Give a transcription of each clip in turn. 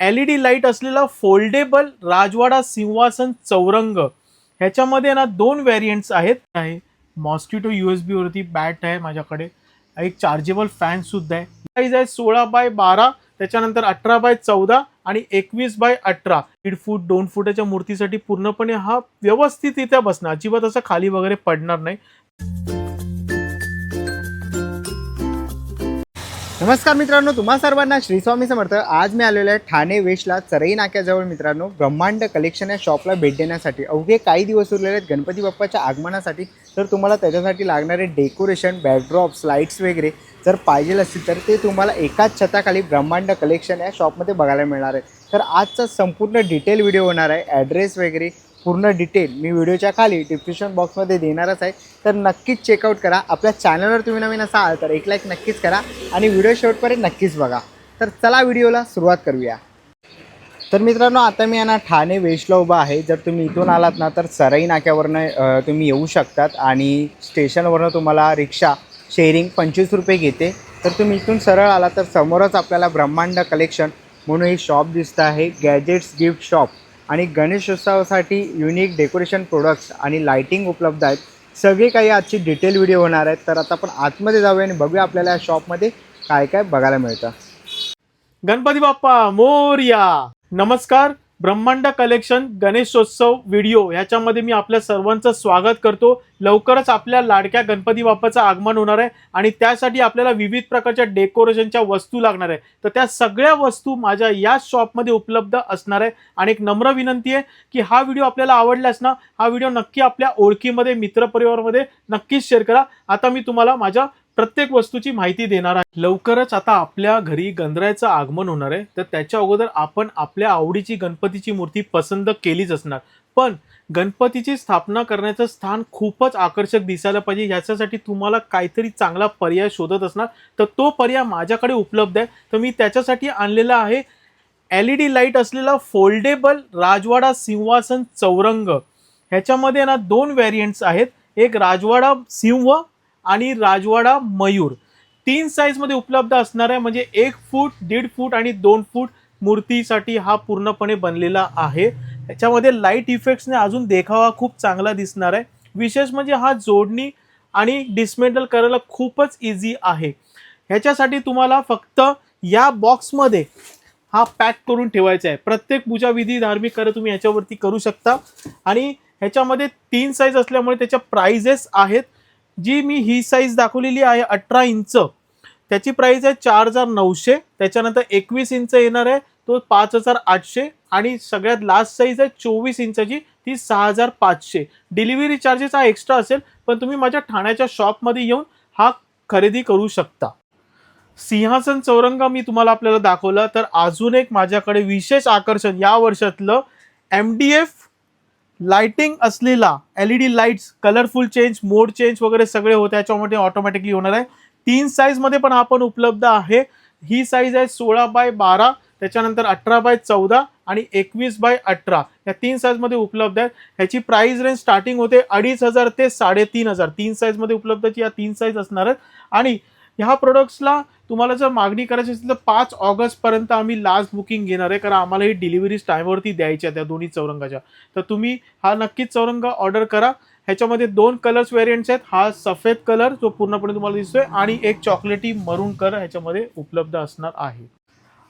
L E D light असलेला foldable राजवाडा सिंहासन चौरंग. ह्याच्यामध्ये ना दोन व्हेरियंट्स आहेत. आहे. मॉस्किटो यू एस बीवरती बॅट आहे माझ्याकडे. एक चार्जेबल फॅन सुद्धा आहे. साईज आहे सोळा बाय बारा त्याच्यानंतर अठरा बाय चौदा आणि एकवीस बाय अठरा. दीड फूट दोन फुटाच्या मूर्तीसाठी पूर्णपणे हा व्यवस्थित इथे बसणार. अजिबात असं खाली वगैरे पडणार नाही. नमस्कार मित्रांनो तुम्हा सर्वांना श्री स्वामी समर्थ. आज मी आलेलो आहे ठाणे वेशला चरई नाक्याजवळ मित्रांनो. ब्रह्मांड कलेक्शन या शॉपला भेट देण्यासाठी. अवघे काही दिवस उरलेले आहेत गणपती बाप्पाच्या आगमनासाठी. तर तुम्हाला त्याच्यासाठी लागणारे डेकोरेशन बॅकड्रॉप्स लाईट्स वगैरे जर पाहिजे असतील तर ते तुम्हाला एकाच छताखाली ब्रह्मांड कलेक्शन या शॉपमध्ये बघायला मिळणार आहे. तर आजचा संपूर्ण डिटेल व्हिडिओ होणार आहे. ॲड्रेस वगैरे पूर्ण डिटेल मी व्हिडिओच्या खाली डिस्क्रिप्शन बॉक्समध्ये देणारच आहे. तर नक्कीच चेकआउट करा. आपल्या चॅनलवर तुम्ही नवीन असाल तर एक लाईक नक्कीच करा आणि व्हिडिओ शेवटपर्यंत नक्कीच बघा. तर चला व्हिडिओला सुरुवात करूया. तर मित्रांनो आता मी यांना ठाणे वेस्टला उभा आहे. जर तुम्ही इथून आलात ना तर सरई नाक्यावरनं तुम्ही येऊ शकतात आणि स्टेशनवरनं तुम्हाला रिक्षा शेअरिंग पंचवीस रुपये घेते. तर तुम्ही इथून सरळ आला तर समोरच आपल्याला ब्रह्मांड कलेक्शन म्हणून ही शॉप दिसतं आहे. गॅजेट्स गिफ्ट शॉप आणि गणेशोत्सवासाठी युनिक डेकोरेशन प्रोडक्ट्स आणि लायटिंग उपलब्ध आहेत. सगळे काही आजची डिटेल व्हिडिओ होणार आहेत. तर आता आपण आतमध्ये जाऊया आणि बघूया आपल्याला या शॉपमध्ये काय काय बघायला मिळतं. गणपती बाप्पा मोर्या. नमस्कार. ब्रह्मांड कलेक्शन गणेशोत्सव व्हिडिओ ह्याच्यामध्ये मी आपल्या सर्वांचं स्वागत करतो. लवकरच आपल्या लाडक्या गणपती बाप्पाचं आगमन होणार आहे आणि त्यासाठी आपल्याला विविध प्रकारच्या डेकोरेशनच्या वस्तू लागणार आहे. तर त्या सगळ्या वस्तू माझ्या या शॉपमध्ये उपलब्ध असणार आहे. आणि एक नम्र विनंती आहे की हा व्हिडिओ आपल्याला आवडल्यास ना हा व्हिडिओ नक्की आपल्या ओळखीमध्ये मित्रपरिवारमध्ये नक्कीच शेअर करा. आता मी तुम्हाला माझ्या प्रत्येक वस्तूची माहिती देणार आहे. लवकरच आता आपल्या घरी गंधराचं आगमन होणार आहे. तर त्याच्या अगोदर आपण आपल्या आवडीची गणपतीची मूर्ती पसंत केलीच असणार. पण गणपतीची स्थापना करण्याचं स्थान खूपच आकर्षक दिसायला पाहिजे. याच्यासाठी तुम्हाला काहीतरी चांगला पर्याय शोधत असणार. तर तो पर्याय माझ्याकडे उपलब्ध आहे. तर मी त्याच्यासाठी आणलेला आहे एल ई डी लाइट असलेला फोल्डेबल राजवाडा सिंहासन चौरंग. ह्याच्यामध्ये ना दोन व्हेरियंट्स आहेत. एक राजवाडा सिंह आणि राजवाडा मयूर. तीन साईजमध्ये उपलब्ध असणार आहे म्हणजे एक फूट दीड फूट आणि दोन फूट मूर्तीसाठी हा पूर्णपणे बनलेला आहे. त्याच्यामध्ये लाइट इफेक्ट्सने अजून देखावा खूप चांगला दिसणार आहे. विशेष म्हणजे हा जोडणी आणि डिसमेंटल करायला खूपच इझी आहे. ह्याच्यासाठी तुम्हाला फक्त या बॉक्समध्ये हा पॅक करून ठेवायचा आहे. प्रत्येक पूजाविधी धार्मिक कार्य तुम्ही ह्याच्यावरती करू शकता. आणि ह्याच्यामध्ये तीन साईज असल्यामुळे त्याच्या प्राइजेस आहेत. जी मी ही साईज दाखवलेली आहे अठरा इंच. त्याची प्राईस आहे चार हजार नऊशे. त्याच्यानंतर एकवीस इंच येणार आहे तो पाच हजार आठशे. आणि सगळ्यात लास्ट साईज आहे चोवीस इंचाची ती सहा हजार पाचशे. डिलिव्हरी चार्जेस हा एक्स्ट्रा असेल पण तुम्ही माझ्या ठाण्याच्या शॉपमध्ये येऊन हा खरेदी करू शकता. सिंहासन चौरंग मी तुम्हाला आपल्याला दाखवला तर अजून एक माझ्याकडे विशेष आकर्षण या वर्षातलं एम डी एफ लाइटिंग असलेला L E D lights colourful change mode change वगैरे सगळे होते याच्यामध्ये ऑटोमॅटिकली होणार आहे. तीन साईजमध्ये पण आपण उपलब्ध आहे. ही साईज आहे सोळा बाय बारा त्याच्यानंतर अठरा बाय चौदा आणि एकवीस बाय अठरा. या तीन साईजमध्ये उपलब्ध आहेत. ह्याची प्राईज रेंज स्टार्टिंग होते अडीच हजार ते साडेतीन हजार. तीन साईजमध्ये उपलब्ध या तीन साईज असणार आहेत. आणि ह्या प्रोडक्ट्सला तुम्हाला जर मागणी करायची असेल तर पाच ऑगस्टपर्यंत आम्ही लास्ट बुकिंग घेणार आहे. कारण आम्हाला ही डिलिव्हरी टाईमवरती द्यायची आहे त्या दोन्ही चौरंगाच्या. तर तुम्ही हा नक्कीच चौरंग ऑर्डर करा. ह्याच्यामध्ये दोन कलर्स व्हेरियंट्स आहेत. हा सफेद कलर जो पूर्णपणे तुम्हाला दिसतोय आणि एक चॉकलेटी मरून कलर ह्याच्यामध्ये उपलब्ध असणार आहे.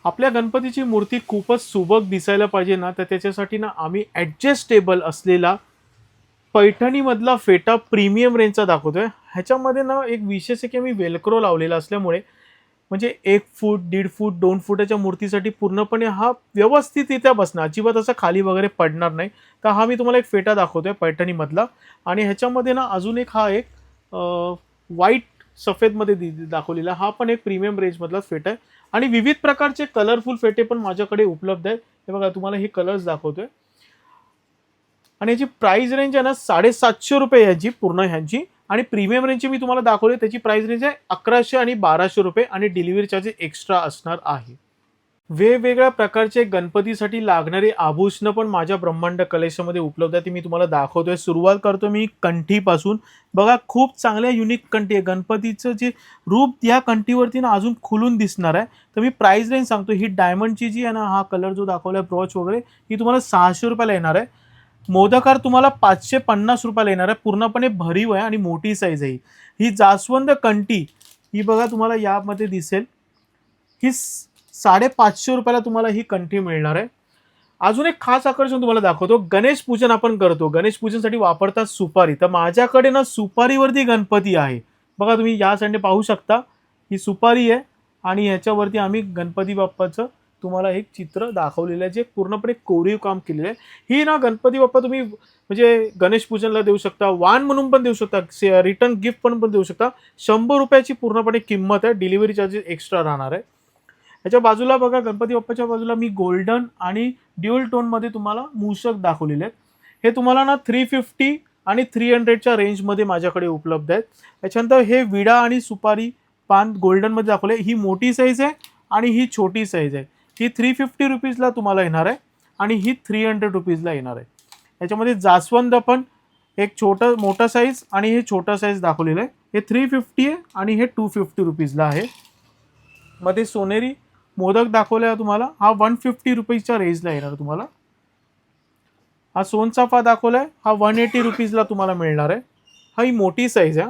आपल्या गणपतीची मूर्ती खूपच सुबक दिसायला पाहिजे ना तर त्याच्यासाठी ना आम्ही ॲडजस्टेबल असलेला पैठणीमधला फेटा प्रीमियम रेंजचा दाखवतोय. ह्याच्यामध्ये ना एक विशेष आहे की आम्ही वेलक्रो लावलेला असल्यामुळे म्हणजे एक फूट दीड फूट दोन फुटाच्या मूर्तीसाठी पूर्णपणे हा व्यवस्थित इथे बसणार अजिबात असं खाली वगैरे पडणार नाही. तर हा मी तुम्हाला एक फेटा दाखवतोय पैठणीमधला. आणि ह्याच्यामध्ये ना अजून एक हा एक व्हाईट सफेदमध्ये दि दाखवलेला हा पण एक प्रीमियम रेंजमधला फेटा आहे. आणि विविध प्रकारचे कलरफुल फेटे पण माझ्याकडे उपलब्ध आहेत. हे बघा तुम्हाला हे कलर्स दाखवतोय. आणि याची प्राइस रेंज आहे ना साडेसातशे रुपये याची पूर्ण ह्यांची. आणि प्रीमियम रेंजची मी तुम्हाला दाखवली त्याची प्राइस रेंज आहे अकराशे आणि बाराशे रुपये आणि डिलिव्हरी चार्जेस एक्स्ट्रा असणार आहे. वेगवेगळ्या प्रकारचे गणपतीसाठी लागणारे आभूषणं पण माझ्या ब्रह्मांड कलेक्शनमध्ये उपलब्ध आहे ती मी तुम्हाला दाखवतोय. सुरुवात करतो मी कंठीपासून. बघा खूप चांगल्या युनिक कंठी आहे. गणपतीचं जे रूप या कंठीवरती ना अजून खुलून दिसणार आहे. तर मी प्राईस रेंज सांगतो. ही डायमंडची जी आहे ना हा कलर जो दाखवला आहे ब्रॉच वगैरे ही तुम्हाला सहाशे रुपयाला येणार आहे. मोदकार तुम्हाला पाचशे पन्नास रुपयाला येणार आहे. पूर्णपणे भरीव आहे आणि मोठी साईज आहे ही. जास्वंद कंठी ही बघा तुम्हाला यामध्ये दिसेल. ही साडेपाचशे रुपयाला तुम्हाला ही कंठी मिळणार आहे. अजून एक खास आकर्षण तुम्हाला दाखवतो. गणेश पूजन आपण करतो. गणेश पूजनसाठी वापरतात सुपारी. तर माझ्याकडे ना सुपारीवरती गणपती आहे. बघा तुम्ही या साईडने पाहू शकता. ही सुपारी आहे आणि ह्याच्यावरती आम्ही गणपती बाप्पाचं तुम्हाला एक चित्र दाखवलेलं आहे जे पूर्णपणे कोरीव काम केलेलं आहे. ही ना गणपती बाप्पा तुम्ही म्हणजे गणेश पूजनला देऊ शकता वाण म्हणून पण देऊ शकता रिटर्न गिफ्ट पण पण देऊ शकता. शंभर रुपयाची पूर्णपणे किंमत आहे डिलिव्हरी चार्जेस एक्स्ट्रा राहणार आहे. याच्या बाजूला बघा गणपती बाप्पाच्या बाजूला मी गोल्डन आणि ड्युअल टोनमध्ये तुम्हाला मूषक दाखवलेले आहेत. हे तुम्हाला ना थ्री फिफ्टी आणि थ्री हंड्रेडच्या रेंजमध्ये माझ्याकडे उपलब्ध आहेत. त्याच्यानंतर हे विडा आणि सुपारी पान गोल्डनमध्ये दाखवले. ही मोठी साईज आहे आणि ही छोटी साईज आहे. ही थ्री फिफ्टी रुपीजला तुम्हाला येणार आहे आणि ही थ्री हंड्रेड रुपीजला येणार आहे. याच्यामध्ये जास्वंद पण एक छोटं मोठं साईज आणि हे छोटं साईज दाखवलेलं आहे. हे थ्री फिफ्टी आहे आणि हे टू फिफ्टी रुपीजला आहे. मध्ये सोनेरी मोदक दाखवला तुम्हाला. हा वन फिफ्टी रुपीजच्या रेंजला येणार तुम्हाला. हा सोनचाफा दाखवलाय. हा वन एटी रुपीजला तुम्हाला मिळणार आहे. हा ही मोठी साईज आहे.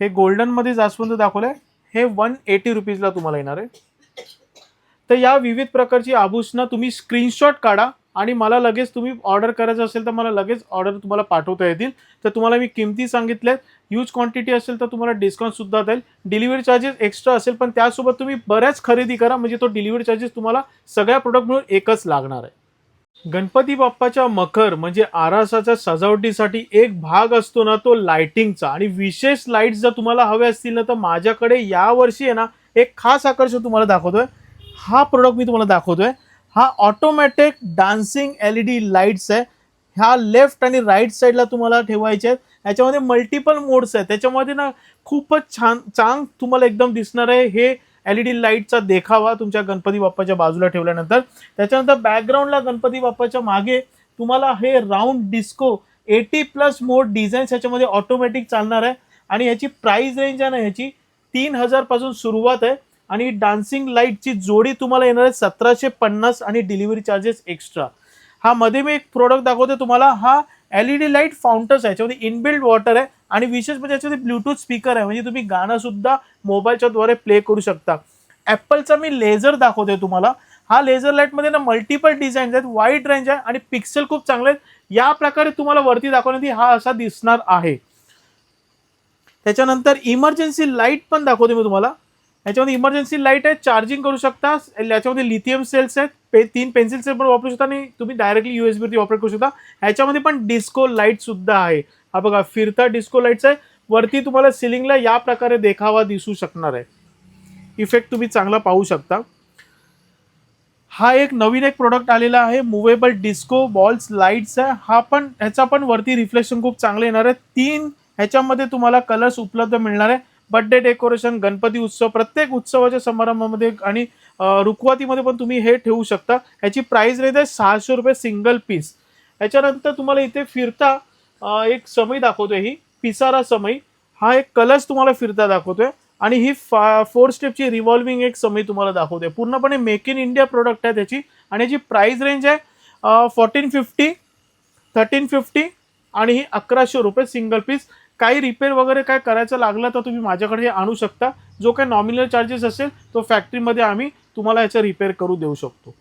हे गोल्डनमध्ये जास्वंद दाखवलंय. हे वन एटी रुपीजला तुम्हाला येणार आहे. तर या विविध प्रकारची आभूषणं तुम्ही स्क्रीनशॉट काढा आणि मला लगेच तुम्ही ऑर्डर करायचं असेल तर मला लगेच ऑर्डर तुम्हाला पाठवता येतील. तर तुम्हाला मी किमती सांगितल्यात ह्यूज क्वांटिटी असेल तर तुम्हाला डिस्काउंटसुद्धा देईल. डिलिव्हरी चार्जेस एक्स्ट्रा असेल पण त्यासोबत तुम्ही बऱ्याच खरेदी करा. म्हणजे तो डिलिव्हरी चार्जेस तुम्हाला सगळ्या प्रोडक्ट मिळून एकच लागणार आहे. गणपती बाप्पाच्या मखर म्हणजे आरासाच्या सजावटीसाठी एक भाग असतो ना तो लाइटिंगचा आणि विशेष लाईट्स जर तुम्हाला हवे असतील ना तर माझ्याकडे यावर्षी आहे ना एक खास आकर्षण तुम्हाला दाखवतोय. हा प्रोडक्ट मी तुम्हाला दाखवतोय. हा automatic dancing L E D lights आहे. ह्या लेफ्ट आणि राईट साईडला तुम्हाला ठेवायचे आहेत. याच्यामध्ये मल्टिपल मोड्स आहेत. त्याच्यामध्ये ना खूपच छान चांग तुम्हाला एकदम दिसणार आहे. हे एल ई डी लाईटचा देखावा तुमच्या गणपती बाप्पाच्या बाजूला ठेवल्यानंतर. त्याच्यानंतर बॅकग्राऊंडला गणपती बाप्पाच्या मागे तुम्हाला हे round disco eighty plus mode designs ह्याच्यामध्ये ऑटोमॅटिक चालणार आहे. आणि ह्याची प्राईस रेंज आहे ना ह्याची तीन हजारपासून सुरुवात आहे. आणि डान्सिंग लाईटची जोडी तुम्हाला येणार आहे सतराशे पन्नास आणि डिलिव्हरी चार्जेस एक्स्ट्रा हा मध्ये मी एक प्रोडक्ट दाखवते तुम्हाला. हा L E D light fountains आहे. याच्यामध्ये इनबिल्ड वॉटर आहे. आणि विशेष म्हणजे याच्यामध्ये ब्लूटूथ स्पीकर आहे. म्हणजे तुम्ही गाणं सुद्धा मोबाईलच्या द्वारे प्ले करू शकता. ॲपलचा मी लेझर दाखवते तुम्हाला. हा लेझर लाईटमध्ये ना मल्टिपल डिझाईन्स आहेत. वाईड रेंज आहे आणि पिक्सेल खूप चांगले आहेत. या प्रकारे तुम्हाला वरती दाखवण्यात हा असा दिसणार आहे. त्याच्यानंतर इमर्जन्सी लाइट पण दाखवते मी तुम्हाला. याच्यामध्ये इमर्जन्सी लाइट आहे चार्जिंग करू शकता. याच्यामध्ये लिथियम सेल्स आहेत. पे तीन पेन्सिल सेल पण वापरू शकता आणि तुम्ही डायरेक्टली युएसबीवरती वापर करू शकता. ह्याच्यामध्ये पण डिस्को लाइट सुद्धा आहे. हा बघा फिरता डिस्को लाईट्स आहे. वरती तुम्हाला सिलिंगला या प्रकारे देखावा दिसू शकणार आहे. इफेक्ट तुम्ही चांगला पाहू शकता. हा एक नवीन एक प्रोडक्ट आलेला आहे. मुवेबल डिस्को बॉल्स लाईट्स आहे. हा पण ह्याचा पण वरती रिफ्लेक्शन खूप चांगलं येणार आहे. तीन ह्याच्यामध्ये तुम्हाला कलर्स उपलब्ध मिळणार आहे. बर्थडे डेकोरेशन गणपती उत्सव प्रत्येक उत्सवाच्या समारंभामध्ये आणि रुखवातीमध्ये पण तुम्ही हे ठेवू शकता. ह्याची प्राईज रेंज आहे सहाशे रुपये सिंगल पीस याच्यानंतर तुम्हाला इथे फिरता एक समय दाखवतोय ही. पिसारा समय हा एक कलर्स तुम्हाला फिरता दाखवतोय. आणि ही फा फोर स्टेपची रिव्हॉल्विंग एक समय तुम्हाला दाखवते पूर्णपणे मेक इन इंडिया प्रोडक्ट आहे त्याची. आणि याची प्राईज रेंज आहे फोर्टीन फिफ्टी थर्टीन फिफ्टी आणि ही अकराशे रुपये सिंगल पीस काही रिपेअर वगैरे काय करायचं लागलं तर तुम्ही माझ्याकडे हे आणू शकता. जो काही नॉमिनल चार्जेस असेल तो फॅक्टरीमध्ये आम्ही तुम्हाला याचं रिपेअर करू देऊ शकतो.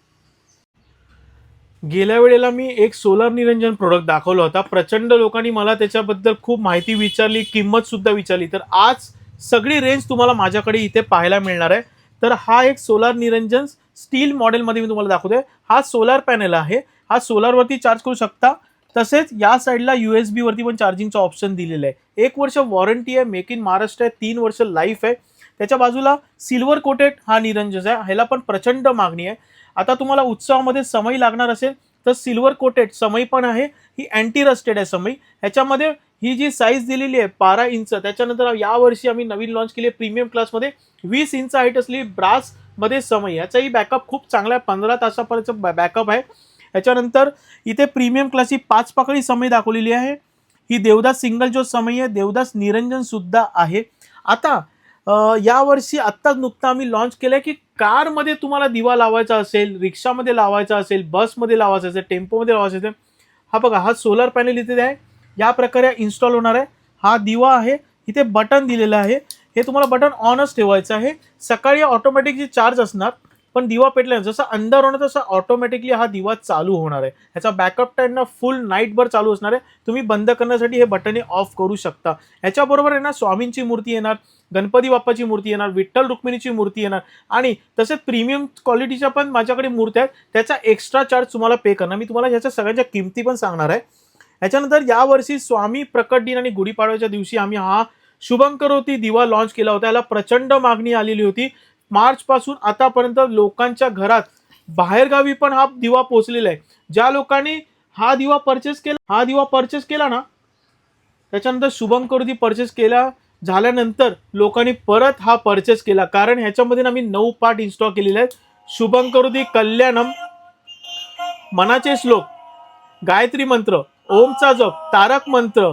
गेल्या वेळेला मी एक सोलार निरंजन प्रोडक्ट दाखवला होता. प्रचंड लोकांनी मला त्याच्याबद्दल खूप माहिती विचारली किंमत सुद्धा विचारली. तर आज सगळी रेंज तुम्हाला माझ्याकडे इथे पाहायला मिळणार आहे. तर हा एक सोलार निरंजन स्टील मॉडेलमध्ये मी तुम्हाला दाखवतोय. हा सोलार पॅनल आहे. हा सोलारवरती चार्ज करू शकता. तसेच या साईडला यू एस बीवरती पण चार्जिंगचं ऑप्शन दिलेलं आहे. एक वर्ष वॉरंटी आहे मेक इन महाराष्ट्र आहे तीन वर्ष लाईफ आहे. त्याच्या बाजूला सिल्वर कोटेड हा निरंजस आहे. ह्याला पण प्रचंड मागणी आहे. आता तुम्हाला उत्सवामध्ये समय लागणार असेल तर सिल्वर कोटेड समय पण आहे. ही अँटी रस्टेड आहे समय. ह्याच्यामध्ये ही जी साईज दिलेली आहे बारा इंच त्याच्यानंतर यावर्षी आम्ही नवीन लॉन्च केली आहे प्रीमियम क्लासमध्ये वीस इंच हाईट असलेली ब्रासमध्ये समई समय. याचाही बॅकअप खूप चांगला आहे. पंधरा तासापर्यंत बॅकअप आहे. याच्यानंतर इथे प्रीमियम क्लासची पाच पाकळी समय दाखवलेली आहे. ही देवदास सिंगल जो समय आहे. देवदास निरंजन सुद्धा आहे. आता यावर्षी आत्ताच नुकतं आम्ही लॉन्च केलं आहे की कारमध्ये तुम्हाला दिवा लावायचा असेल रिक्षामध्ये लावायचा असेल बसमध्ये लावायचा असेल टेम्पोमध्ये लावायचा असेल हा बघा हा सोलर पॅनल इथे आहे. या प्रकारे इन्स्टॉल होणार आहे. हा दिवा आहे. इथे बटन दिलेलं आहे. हे तुम्हाला बटन ऑनच ठेवायचं आहे. सकाळी ऑटोमॅटिक जे चार्ज असणार पण दिवा पेटल्यानंतर जसं अंधार होणार तसं ऑटोमॅटिकली हा दिवा चालू होणार आहे. ह्याचा बॅकअप टाईम ना फुल नाईटभर चालू असणार आहे. तुम्ही बंद करण्यासाठी हे बटणे ऑफ करू शकता. ह्याच्याबरोबर आहे ना स्वामींची मूर्ती येणार गणपती बाप्पाची मूर्ती येणार विठ्ठल रुक्मिणीची मूर्ती येणार आणि तसेच प्रीमियम क्वालिटीच्या पण माझ्याकडे मूर्त्या आहेत. त्याचा एक्स्ट्रा चार्ज तुम्हाला पे करणार. मी तुम्हाला ह्याच्या सगळ्यांच्या किमती पण सांगणार आहे. याच्यानंतर यावर्षी स्वामी प्रकट दिन आणि गुढीपाडव्याच्या दिवशी आम्ही हा शुभंकरोती दिवा लॉन्च केला होता. याला प्रचंड मागणी आलेली होती. मार्च पासून आतापर्यंत लोकांच्या घरात बाहेरगावी पण हा दिवा पोहोचलेला आहे. ज्या लोकांनी हा दिवा परचेस केला हा दिवा परचेस केला ना त्याच्यानंतर शुभंकरोती परचेस केला झाल्यानंतर लोकांनी परत हा परचेस केला. कारण ह्याच्यामध्ये ना आम्ही नऊ पार्ट इन्स्टॉल केलेले आहेत. शुभंकरोती कल्याणम मनाचे श्लोक गायत्री मंत्र ओमचा जप तारक मंत्र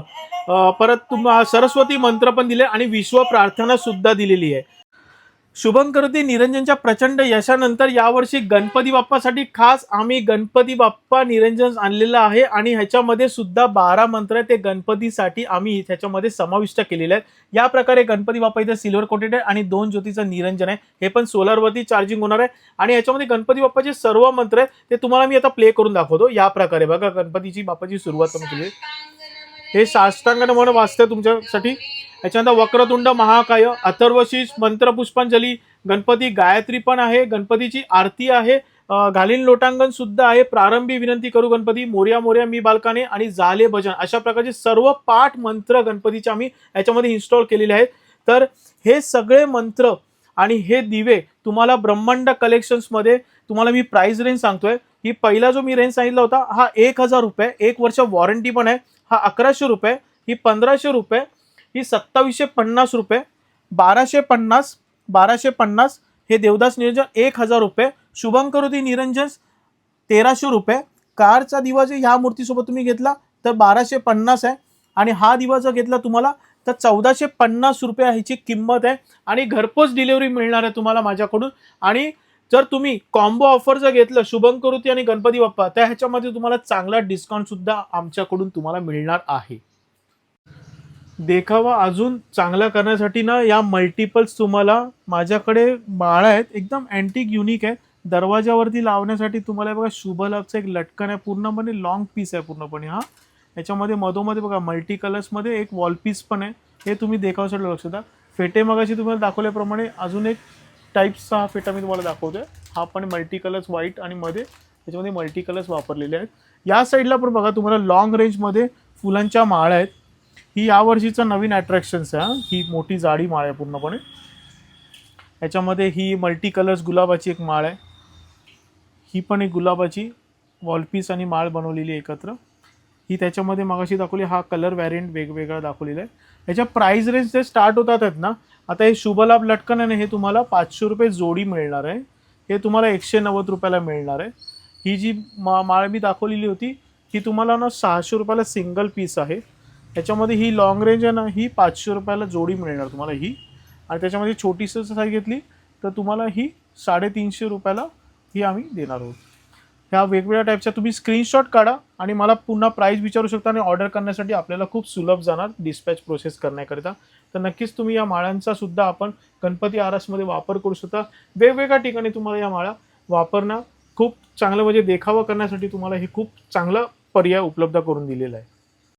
परत तुम्हा सरस्वती मंत्र पण दिले आणि विश्व प्रार्थना सुद्धा दिलेली आहे. शुभंकरोती निरंजनच्या प्रचंड यशानंतर यावर्षी गणपती बाप्पासाठी खास आम्ही गणपती बाप्पा निरंजन आणलेलं आहे आणि ह्याच्यामध्ये सुद्धा बारा मंत्र आहे ते गणपतीसाठी आम्ही ह्याच्यामध्ये समाविष्ट केलेले आहेत. या प्रकारे गणपती बाप्पा इथे सिल्वर कोटेड आहे आणि दोन ज्योतीचं निरंजन आहे. हे पण सोलरवरती चार्जिंग होणार आहे. आणि ह्याच्यामध्ये गणपती बाप्पाचे सर्व मंत्र आहेत. ते तुम्हाला मी आता प्ले करून दाखवतो. या प्रकारे बघा गणपतीची बाप्पाची सुरुवात केली. हे साष्टांगण म्हणून वाचतं तुमच्यासाठी. याच्यानंतर वक्रतुंड महाकाय अथर्वशीष मंत्रपुष्पांजली गणपती गायत्री पण आहे गणपतीची आरती आहे घालीन लोटांगण सुद्धा आहे प्रारंभी विनंती करू गणपती मोर्या मोर्या मी बालकाने आणि झाले भजन अशा प्रकारचे सर्व पाठ मंत्र गणपतीचे आम्ही याच्यामध्ये इन्स्टॉल केलेले आहेत. तर हे सगळे मंत्र आणि हे दिवे तुम्हाला ब्रह्मांड कलेक्शन्समध्ये तुम्हाला मी प्राइस रेंज सांगतोय. ही पहिला जो मी रेंज सांगितला होता हा एक हजार रुपये एक वर्ष वॉरंटी पण आहे हा अकराशे रुपये ही पंधराशे रुपये ही सत्तावीसशे पन्नास रुपये बाराशे पन्नास बाराशे पन्नास हे देवदास निरंजन एक हजार रुपये शुभंकरोती निरंजन तेराशे रुपये. कारचा दिवा जर ह्या मूर्तीसोबत तुम्ही घेतला तर बाराशे पन्नास आहे. आणि हा दिवा जर घेतला तुम्हाला तर चौदाशे पन्नास रुपये ह्याची किंमत आहे. आणि घरपोच डिलिव्हरी मिळणार आहे तुम्हाला माझ्याकडून. आणि जर तुम्ही कॉम्बो ऑफर जर घेतलं शुभंकरोती आणि गणपती बाप्पा तर ह्याच्यामध्ये तुम्हाला चांगला डिस्काउंट सुद्धा आमच्याकडून तुम्हाला मिळणार आहे. देखावा अजून चांगला करण्यासाठी ना या मल्टिपल्स तुम्हाला माझ्याकडे माळा आहेत. एकदम अँटिक युनिक आहे दरवाजावरती लावण्यासाठी तुम्हाला बघा शुभलाभचं एक लटकन आहे पूर्णपणे लॉंग पीस आहे पूर्णपणे हा. याच्यामध्ये मधोमध्ये बघा मल्टी कलर्समध्ये एक वॉल पीस पण आहे. हे तुम्ही देखावासाठी लक्ष द्या. फेटे मगाशी तुम्हाला दाखवल्याप्रमाणे अजून एक टाईप्सचा हा फेटा मी तुम्हाला दाखवतोय. हा पण मल्टी कलर्स व्हाईट आणि मध्ये त्याच्यामध्ये मल्टी कलर्स वापरलेले आहेत. या साईडला पण बघा तुम्हाला लॉंग रेंजमध्ये फुलांच्या माळ्या आहेत. ही यावर्षीचं नवीन अट्रॅक्शन्स आहे ही. मोठी जाडी माळ आहे पूर्णपणे. याच्यामध्ये ही मल्टी कलर्स गुलाबाची एक माळ आहे. ही पण एक गुलाबाची वॉलपीस आणि माळ बनवलेली आहे एकत्र. ही त्याच्यामध्ये मगाशी दाखवली हा कलर व्हॅरियंट वेगवेगळा दाखवलेला आहे. याच्या प्राईज रेंज जे स्टार्ट होतात आहेत ना. आता हे शुभलाभ लटकन आहे ना, हे तुम्हाला पाचशे रुपये जोडी मिळणार आहे. हे तुम्हाला एकशे नव्वद रुपयाला मिळणार आहे. ही जी मा माळ मी दाखवलेली होती ही तुम्हाला ना सहाशे रुपयाला सिंगल पीस आहे. त्याच्यामध्ये ही लॉंग रेंज आहे ना ही पाचशे रुपयाला जोडी मिळणार तुम्हाला ही. आणि त्याच्यामध्ये छोटीसं साईज घेतली तर तुम्हाला ही साडेतीनशे रुपयाला ही आम्ही देणार आहोत. ह्या वेगवेगळ्या टाईपच्या तुम्ही स्क्रीनशॉट काढा आणि मला पुन्हा प्राईस विचारू शकता आणि ऑर्डर करण्यासाठी आपल्याला खूप सुलभ जाणार डिस्पॅच प्रोसेस करण्याकरिता. तर नक्कीच तुम्ही या माळांचा सुद्धा आपण गणपती आरसमध्ये वापर करू शकता. वेगवेगळ्या ठिकाणी तुम्हाला या माळा वापरणं खूप चांगलं म्हणजे देखावा करण्यासाठी तुम्हाला हे खूप चांगला पर्याय उपलब्ध करून दिलेला आहे.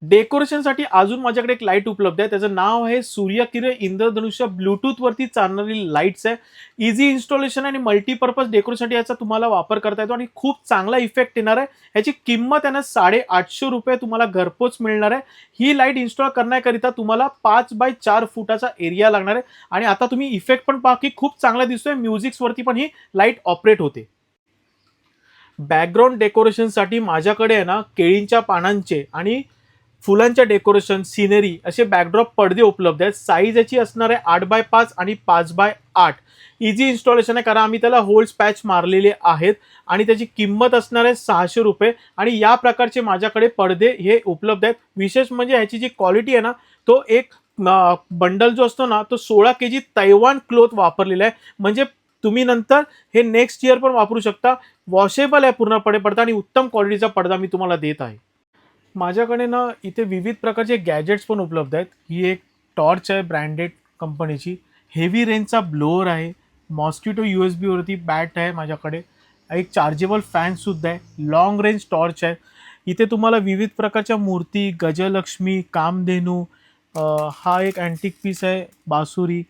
डेकोरेशनसाठी अजून माझ्याकडे एक लाइट उपलब्ध आहे. त्याचं नाव आहे सूर्यकिरण इंद्रधनुष्य ब्लूटूथ वरती चालणारी लाईट्स आहे. इझी इन्स्टॉलेशन आणि मल्टीपर्पज डेकोरेशनसाठी याचा तुम्हाला वापर करता येतो आणि खूप चांगला इफेक्ट येणार आहे. याची किंमत आहे ना साडे आठशे रुपये तुम्हाला घरपोच मिळणार आहे. ही लाइट इन्स्टॉल करण्याकरिता तुम्हाला पाच बाय चार फुटाचा एरिया लागणार आहे. आणि आता तुम्ही इफेक्ट पण पहा की खूप चांगला दिसतोय. म्युझिक्सवरती पण ही लाइट ऑपरेट होते. बॅकग्राऊंड डेकोरेशनसाठी माझ्याकडे आहे ना केळींच्या पानांचे आणि फुलांच्या डेकोरेशन सिनेरी असे बॅकड्रॉप पडदे उपलब्ध आहेत. साईज याची असणार आहे आठ बाय पाच आणि पाच बाय आठ. इझी इन्स्टॉलेशन आहे कारण आम्ही त्याला होल्स पॅच मारलेले आहेत आणि त्याची किंमत असणार आहे सहाशे रुपये. आणि या प्रकारचे माझ्याकडे पडदे हे उपलब्ध आहेत. विशेष म्हणजे ह्याची जी क्वालिटी आहे ना तो एक बंडल जो असतो ना तो सोळा के जी तैवान क्लोथ वापरलेला आहे. म्हणजे तुम्ही नंतर हे नेक्स्ट इयर पण वापरू शकता. वॉशेबल आहे पूर्णपणे पडदा आणि उत्तम क्वालिटीचा पडदा मी तुम्हाला देत आहे. माझ्याकडे ना इथे विविध प्रकारचे गॅजेट्स पण उपलब्ध आहेत. ही एक टॉर्च आहे ब्रँडेड कंपनीची हेवी रेंजचा ब्लोअर आहे. मॉस्किटो यू एस बीवरती बॅट आहे माझ्याकडे. एक चार्जेबल फॅनसुद्धा आहे. लॉंग रेंज टॉर्च आहे. इथे तुम्हाला विविध प्रकारच्या मूर्ती गजलक्ष्मी कामधेनू हा एक अँटिक पीस आहे बासुरी.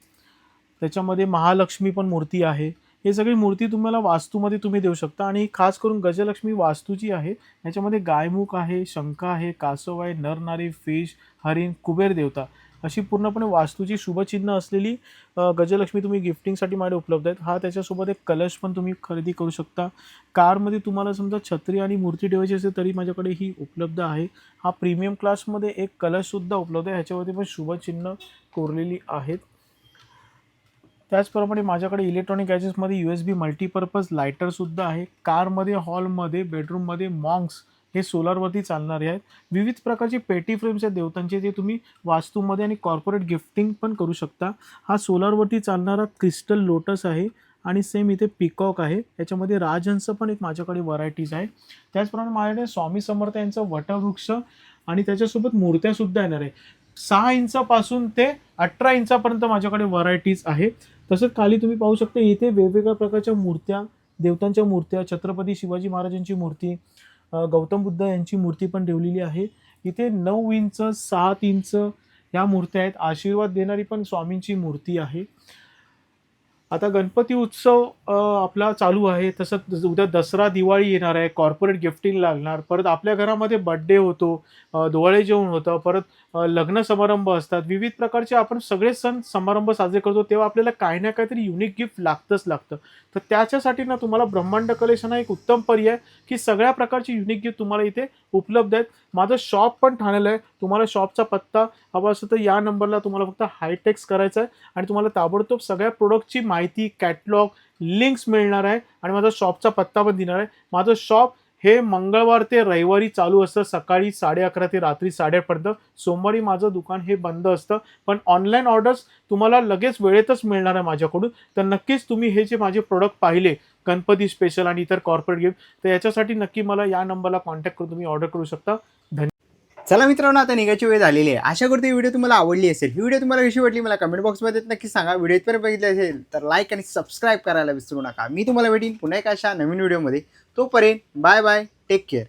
त्याच्यामध्ये महालक्ष्मी पण मूर्ती आहे. हे सगळी मूर्ती तुम्हाला वास्तूमध्ये तुम्ही देऊ शकता. आणि खास करून गजलक्ष्मी वास्तूची आहे. याच्यामध्ये गायमुख आहे शंका आहे कासव आहे नरनारी फिश हरिण कुबेर देवता. अशी पूर्णपणे वास्तूची शुभचिन्ह असलेली गजलक्ष्मी तुम्ही गिफ्टिंगसाठी माझ्या उपलब्ध आहेत. हा त्याच्यासोबत एक कलश पण तुम्ही खरेदी करू शकता. कारमध्ये तुम्हाला समजा छत्री आणि मूर्ती ठेवायची असेल तरी माझ्याकडे ही उपलब्ध आहे. हा प्रीमियम क्लासमध्ये एक कलशसुद्धा उपलब्ध आहे. ह्याच्यावरती पण शुभचिन्ह कोरलेली आहेत. त्याचप्रमाणे माझ्याकडे इलेक्ट्रॉनिक गॅजेट्समध्ये यू एस बी मल्टीपर्पज लायटरसुद्धा आहे. कारमध्ये हॉलमध्ये बेडरूममध्ये मॉंग्स हे सोलारवरती चालणारे आहेत. विविध प्रकारचे पेटी फ्रेम्स आहेत देवतांचे जे तुम्ही वास्तूमध्ये आणि कॉर्पोरेट गिफ्टिंग पण करू शकता. हा सोलारवरती चालणारा क्रिस्टल लोटस आहे आणि सेम इथे पिकॉक आहे. याच्यामध्ये राजहंस पण एक माझ्याकडे व्हरायटीज आहे. त्याचप्रमाणे माझ्याकडे स्वामी समर्थ यांचं वटवृक्ष आणि त्याच्यासोबत मूर्त्यासुद्धा येणार आहे. सहा इंचापासून ते अठरा इंचापर्यंत माझ्याकडे व्हरायटीज आहे. तसंच खाली तुम्ही पाहू शकता इथे वेगवेगळ्या प्रकारच्या मूर्त्या देवतांच्या मूर्त्या छत्रपती शिवाजी महाराजांची मूर्ती गौतम बुद्ध यांची मूर्ती पण ठेवलेली आहे. इथे नऊ इंच सात इंच ह्या मूर्त्या आहेत. आशीर्वाद देणारी पण स्वामींची मूर्ती आहे. आता गणपती उत्सव आपला चालू आहे. तसंच उद्या दसरा दिवाळी येणार आहे. कॉर्पोरेट गिफ्टिंग लागणार. परत आपल्या घरामध्ये बड्डे होतो. अ, जेवण होतं. परत लग्न समारंभ असतात. विविध प्रकारचे आपण सगळे सण समारंभ साजरे करतो. तेव्हा आपल्याला काही ना काहीतरी युनिक गिफ्ट लागतंच लागतं. तर त्याच्यासाठी ना तुम्हाला ब्रह्मांड कलेक्शन हा एक उत्तम पर्याय की सगळ्या प्रकारचे युनिक गिफ्ट तुम्हाला इथे उपलब्ध आहेत. माझं शॉप पण ठाण्याला आहे. तुम्हाला शॉपचा पत्ता हवा असेल तर या नंबरला तुम्हाला फक्त हायटेक्स करायचा आहे. आणि तुम्हाला ताबडतोब सगळ्या प्रोडक्टची माहिती कॅटलॉग लिंक्स मिळणार आहे आणि माझा शॉपचा पत्ता पण देणार आहे. माझं शॉप हे मंगळवार ते रविवारी चालू असतं. सकाळी साडे अकरा ते रात्री साडेआठपर्यंत सोमवारी माझं दुकान हे बंद असतं. पण ऑनलाईन ऑर्डर्स तुम्हाला लगेच वेळेतच मिळणार आहे माझ्याकडून. तर नक्कीच तुम्ही हे जे माझे प्रोडक्ट पाहिले गणपती स्पेशल आणि इतर कॉर्पोरेट गिफ्ट तर याच्यासाठी नक्की मला या नंबरला कॉन्टॅक्ट करून तुम्ही ऑर्डर करू शकता. धन्यवाद. चला मित्रांनो आता निघायची वेळ झालेली आहे. आशा करते व्हिडिओ तुम्हाला आवडली असेल. ही व्हिडिओ तुम्हाला कशी वाटली मला कमेंट बॉक्समध्ये नक्की सांगा. व्हिडिओ इथपर्यंत बघितले असेल तर लाईक आणि सबस्क्राईब करायला विसरू नका. मी तुम्हाला भेटीन पुन्हा एक अशा नवीन व्हिडिओमध्ये. तोपर्यंत बाय बाय टेक केअर